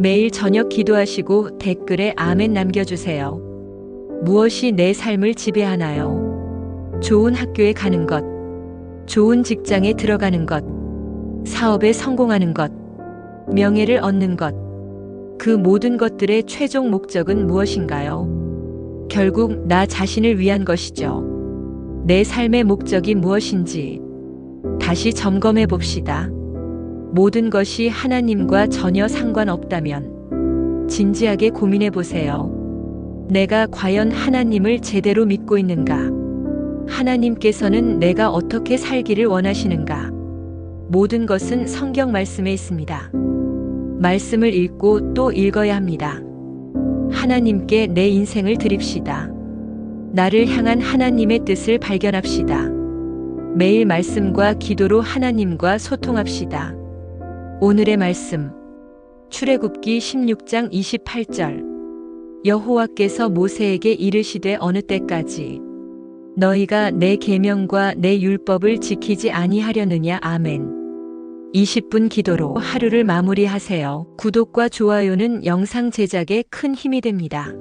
매일 저녁 기도하시고 댓글에 아멘 남겨주세요. 무엇이 내 삶을 지배하나요? 좋은 학교에 가는 것, 좋은 직장에 들어가는 것, 사업에 성공하는 것, 명예를 얻는 것, 그 모든 것들의 최종 목적은 무엇인가요? 결국 나 자신을 위한 것이죠. 내 삶의 목적이 무엇인지 다시 점검해 봅시다. 모든 것이 하나님과 전혀 상관없다면 진지하게 고민해 보세요. 내가 과연 하나님을 제대로 믿고 있는가? 하나님께서는 내가 어떻게 살기를 원하시는가? 모든 것은 성경 말씀에 있습니다. 말씀을 읽고 또 읽어야 합니다. 하나님께 내 인생을 드립시다. 나를 향한 하나님의 뜻을 발견합시다. 매일 말씀과 기도로 하나님과 소통합시다. 오늘의 말씀. 출애굽기 16장 28절. 여호와께서 모세에게 이르시되 어느 때까지 너희가 내 계명과 내 율법을 지키지 아니하려느냐 아멘. 20분 기도로 하루를 마무리하세요. 구독과 좋아요는 영상 제작에 큰 힘이 됩니다.